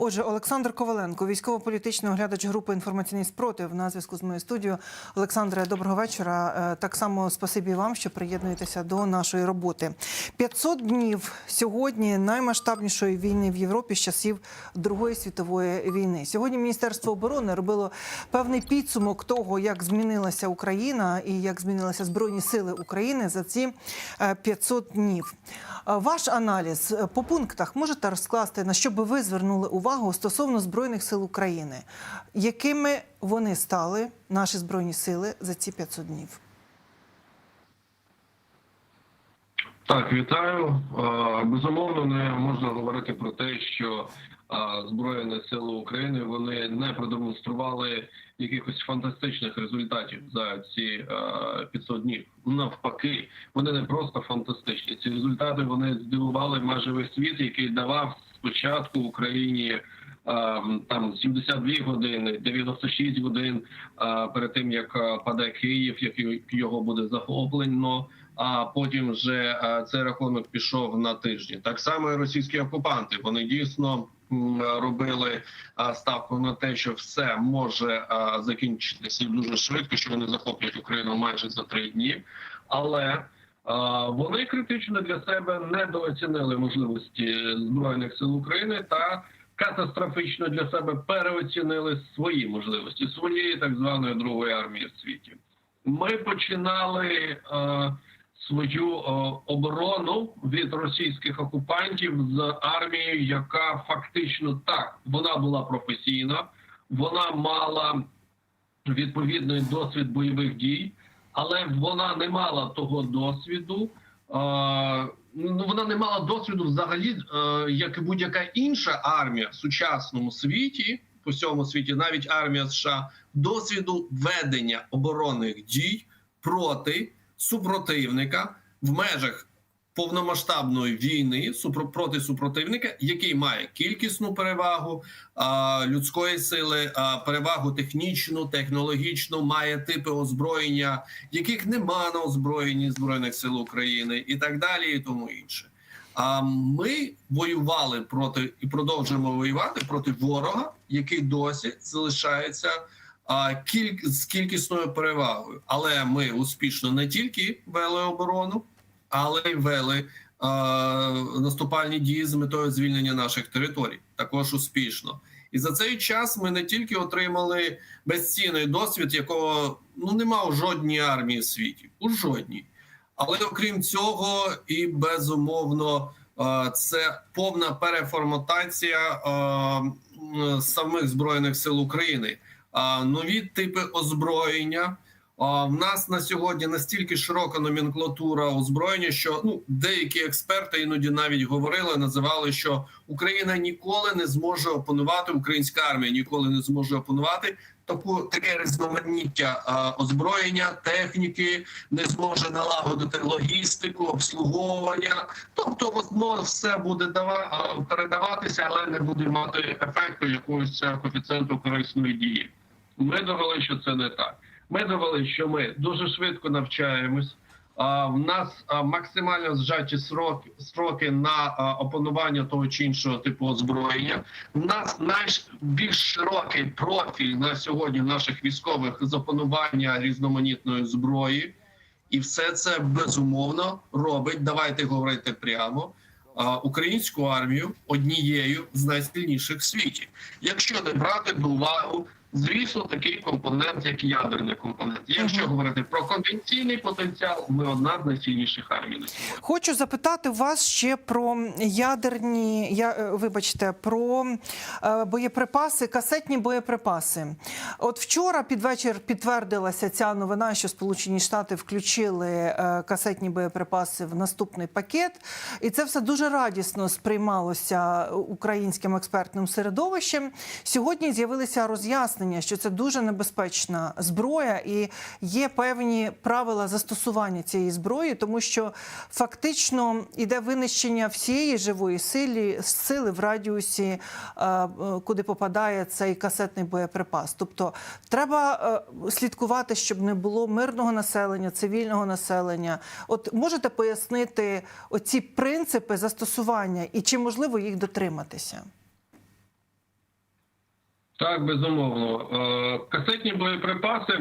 Отже, Олександр Коваленко, військово-політичний оглядач групи інформаційний спротив на зв'язку з моєю студією. Олександре, доброго вечора. Е, Так само спасибі вам, що приєднуєтеся до нашої роботи. 500 днів сьогодні наймасштабнішої війни в Європі з часів Другої світової війни. Сьогодні Міністерство оборони робило певний підсумок того, як змінилася Україна і як змінилися збройні сили України за ці е, 500 днів. Е, Ваш аналіз е, по пунктах можете розкласти на що би ви звернули увагу стосовно збройних сил України, якими вони стали, наші збройні сили, за ці 500 днів? Так, вітаю. Безумовно, не можна говорити про те, що Збройні сили України вони не продемонстрували якихось фантастичних результатів за ці е, 500 днів. Навпаки, вони не просто фантастичні. Ці результати вони здивували майже весь світ, який давав спочатку Україні. е, Там 72 години, 96 годин е, перед тим як е, паде Київ, як його буде захоплено. А потім вже цей рахунок пішов на тижні. Так само і російські окупанти. Вони дійсно робили ставку на те, що все може закінчитися дуже швидко, що вони захоплять Україну майже за три дні. Але вони критично для себе недооцінили можливості збройних сил України та катастрофічно для себе переоцінили свої можливості своєї так званої другої армії в світі. Ми починали свою оборону від російських окупантів з армією, яка фактично так вона була професійна, вона мала відповідний досвід бойових дій, але вона не мала того досвіду. Ну, вона не мала досвіду взагалі, е, як і будь-яка інша армія в сучасному світі, по всьому світі, навіть армія США, досвіду ведення оборонних дій проти супротивника в межах повномасштабної війни проти супротивника, який має кількісну перевагу людської сили, перевагу технічну, технологічну, має типи озброєння, яких нема на озброєнні збройних сил України, і так далі, і тому інше. А ми воювали проти і продовжуємо воювати проти ворога, який досі залишається з кількісною перевагою. Але ми успішно не тільки вели оборону, але й вели а, наступальні дії з метою звільнення наших територій. Також успішно. І за цей час ми не тільки отримали безцінний досвід, якого ну нема у жодній армії в світі, у жодній. Але окрім цього, і безумовно, е, це повна переформатація е, самих збройних сил України. Нові типи озброєння. В нас на сьогодні настільки широка номенклатура озброєння, що ну деякі експерти іноді навіть говорили, називали, що Україна ніколи не зможе опанувати, українська армія ніколи не зможе опанувати таку таке різноманіття а, озброєння, техніки, не зможе налагодити логістику, обслуговування. Тобто, воно все буде дава, передаватися, але не буде мати ефекту якогось е, коефіцієнту корисної дії. Ми довели, що це не так. Ми довели, що ми дуже швидко навчаємось. В нас максимально зжаті сроки, строки на опанування того чи іншого типу озброєння. У нас найбільш широкий профіль на сьогодні наших військових з опанування різноманітної зброї, і все це безумовно робить. Давайте говорити прямо. Українську армію однією з найсильніших в світі, якщо не брати до уваги Звісно, такий компонент, як ядерний компонент. Якщо Мгм. говорити про конвенційний потенціал, ми одна з найсильніших армій на сьогодні. Хочу запитати вас ще про ядерні, я е, вибачте, про е, боєприпаси, касетні боєприпаси. От вчора під вечір підтвердилася ця новина, що Сполучені Штати включили е, касетні боєприпаси в наступний пакет, і це все дуже радісно сприймалося українським експертним середовищем. Сьогодні з'явилися роз'яснення, що це дуже небезпечна зброя, і є певні правила застосування цієї зброї, тому що фактично іде винищення всієї живої сили, сили в радіусі, е, куди попадає цей касетний боєприпас. Тобто треба е, слідкувати, щоб не було мирного населення, цивільного населення. От можете пояснити оці принципи застосування і чи можливо їх дотриматися? Так, безумовно. Е, Касетні боєприпаси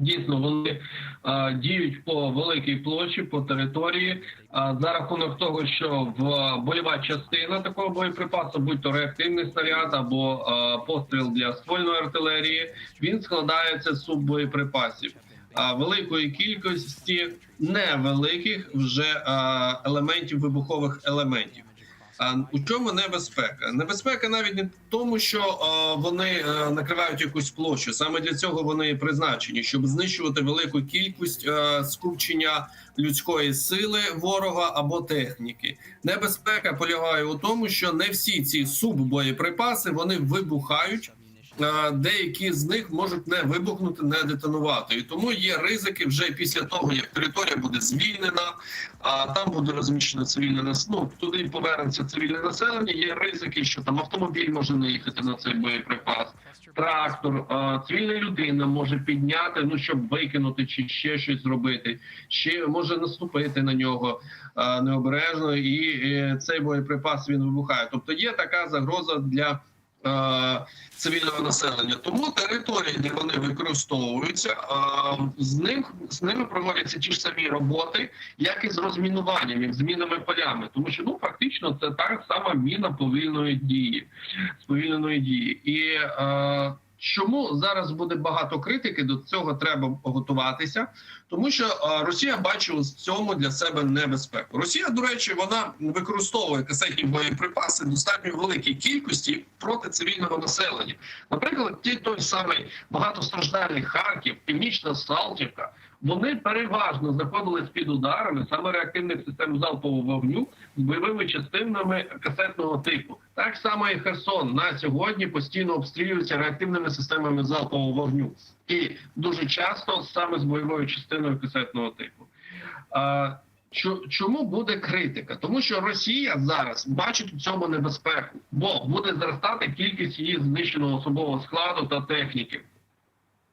дійсно вони е, діють по великій площі, по території. За рахунок того, що в бойова частина такого боєприпасу, будь то реактивний снаряд або е, постріл для ствольної артилерії, він складається з суббоєприпасів. Великої кількості невеликих вже е, елементів вибухових елементів. А у чому небезпека? Небезпека навіть не в тому, що е, вони е, накривають якусь площу. Саме для цього вони призначені, щоб знищувати велику кількість е, скупчення людської сили ворога або техніки. Небезпека полягає у тому, що не всі ці суббоєприпаси вони вибухають. Е, Деякі з них можуть не вибухнути, не детонувати, і тому є ризики вже після того, як територія буде звільнена, а там буде розміщено цивільне нас- ну, туди повернеться цивільне населення. Є ризики, що там автомобіль може не їхати на цей боєприпас, трактор, е, цивільна людина може підняти, ну щоб викинути чи ще щось зробити, ще може наступити на нього е, необережно, і цей боєприпас він вибухає. Тобто є така загроза для. Е, Цивільного населення, тому території, де вони використовуються, е, з ним з ними проводяться ті ж самі роботи, як і з розмінуванням, як з мінними полями, тому що ну фактично це та сама міна повільної дії, сповільненої дії, і е, чому зараз буде багато критики? До цього треба готуватися, тому що Росія бачила в цьому для себе небезпеку. Росія, до речі, вона використовує касетні боєприпаси достатньо великій кількості проти цивільного населення. Наприклад, ті той самий багатостраждальний Харків, Північна Салтівка. Вони переважно знаходились під ударами саме реактивних систем залпового вогню з бойовими частинами касетного типу. Так само і Херсон на сьогодні постійно обстрілюється реактивними системами залпового вогню, і дуже часто саме з бойовою частиною касетного типу. Чому буде критика? Тому що Росія зараз бачить у цьому небезпеку, бо буде зростати кількість її знищеного особового складу та техніки.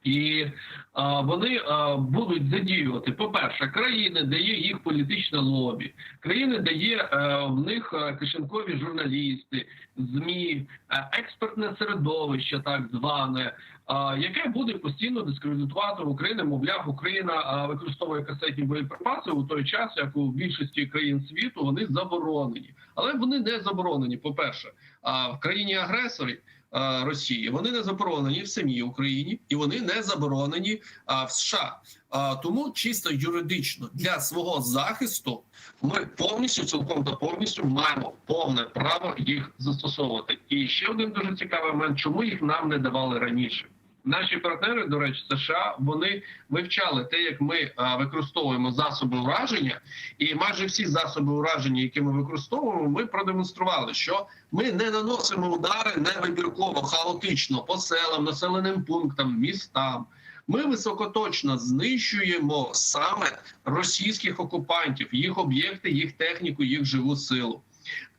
І а, вони а, будуть задіювати, по-перше, країни, де є їх політичне лобі, країни, де є е, в них е, кишенькові журналісти, змі, е, експертне середовище, так зване, а, яке буде постійно дискредитувати Україну. Мовляв, Україна а, використовує касетні боєприпаси у той час, як у більшості країн світу вони заборонені, але вони не заборонені. По перше, а в країні агресорі. Е, Росії вони не заборонені в самій Україні і вони не заборонені а, в США. А, тому чисто юридично для свого захисту ми повністю цілком та повністю маємо повне право їх застосовувати. І ще один дуже цікавий момент, чому їх нам не давали раніше. Наші партнери, до речі, США, вони вивчали те, як ми а, використовуємо засоби ураження, і майже всі засоби ураження, які ми використовуємо, ми продемонстрували, що ми не наносимо удари невибірково, хаотично по селам, населеним пунктам, містам. Ми високоточно знищуємо саме російських окупантів, їх об'єкти, їх техніку, їх живу силу.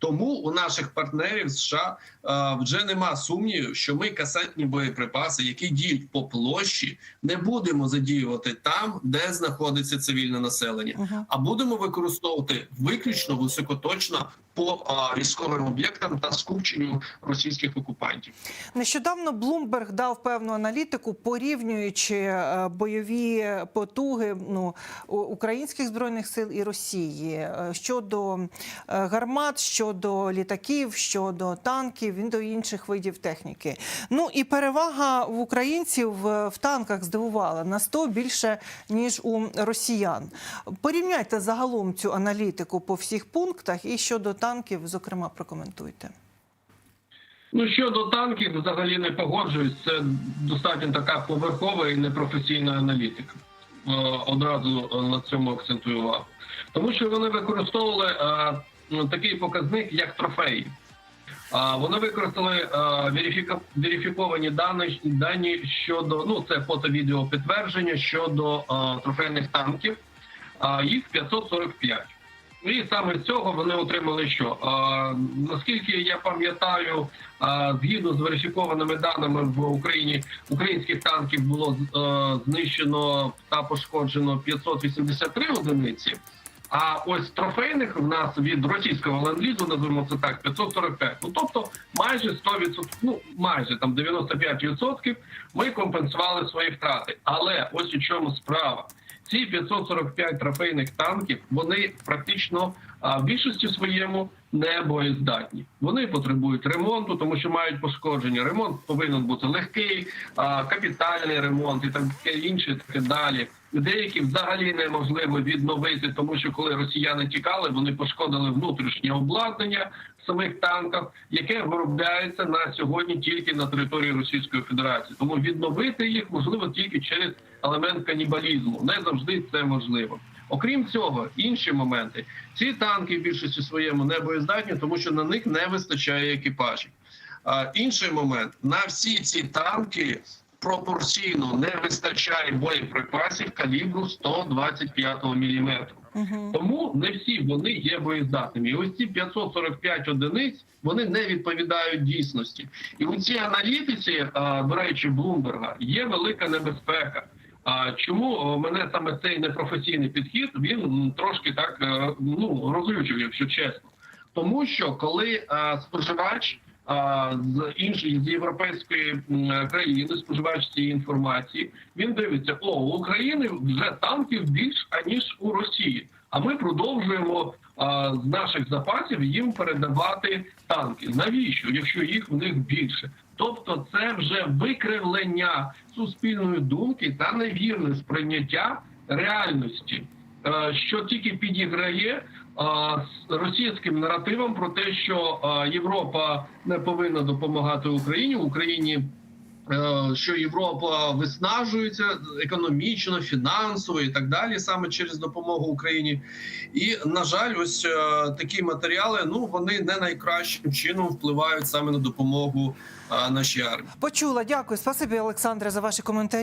Тому у наших партнерів США е, вже нема сумнівів, що ми касетні боєприпаси, які діють по площі, не будемо задіювати там, де знаходиться цивільне населення, Мгм. а будемо використовувати виключно високоточно по е, військовим об'єктам та скупченню російських окупантів. Нещодавно Блумберг дав певну аналітику, порівнюючи е, бойові потуги ну, українських збройних сил і Росії щодо гармат, щодо літаків, щодо танків, він до інших видів техніки. Ну і перевага в українців в танках здивувала на 100 більше ніж у росіян. Порівняйте загалом цю аналітику по всіх пунктах і щодо танків, зокрема, прокоментуйте. Ну щодо танків, взагалі не погоджуюсь. Це достатньо така поверхова і непрофесійна аналітика. Е, Одразу на цьому акцентую увагу. Тому що вони використовували е, такий показник, як трофеї. Вони використали верифіковані дані, дані щодо ну це фото-відео підтвердження щодо трофейних танків. Їх 545. І саме з цього вони отримали що? Наскільки я пам'ятаю, згідно з верифікованими даними в Україні українських танків було знищено та пошкоджено 583 одиниці. А ось трофейних в нас від російського ленд-лізу, називаємо це так, 545. Ну тобто майже 100%, ну майже там 95% ми компенсували свої втрати. Але ось у чому справа. Ці 545 трофейних танків вони практично а, в більшості своєму не боєздатні. Вони потребують ремонту, тому що мають пошкодження. Ремонт повинен бути легкий, а, капітальний ремонт і таке інше, таке далі. Деякі взагалі неможливо відновити, тому що коли росіяни тікали, вони пошкодили внутрішнє обладнання в самих танках, яке виробляється на сьогодні тільки на території Російської Федерації. Тому відновити їх можливо тільки через елемент канібалізму. Не завжди це можливо. Окрім цього, інші моменти ці танки в більшості своєму не боєздатні, тому що на них не вистачає екіпажів. А, інший момент на всі ці танки пропорційно не вистачає боєприпасів калібру 125 мм. Угу. Тому не всі вони є боєздатними. І ось ці 545 одиниць вони не відповідають дійсності. І у цій аналітиці, до речі, Блумберга є велика небезпека. А чому мене саме цей непрофесійний підхід він трошки так е, ну розлючив, якщо чесно, тому що коли а, споживач з іншої з європейської країни, споживач цієї інформації, він дивиться: о, у України вже танків більш аніж у Росії. А ми продовжуємо а, з наших запасів їм передавати танки. Навіщо, якщо їх в них більше? Тобто, це вже викривлення суспільної думки та невірне сприйняття реальності, е, що тільки підіграє е, російським наративом про те, що е, Європа не повинна допомагати Україні Україні. Е, Що Європа виснажується економічно, фінансово і так далі, саме через допомогу Україні, і на жаль, ось е, такі матеріали ну вони не найкращим чином впливають саме на допомогу е, нашій армії. Почула. Дякую. Спасибі, Олександре, за ваші коментарі.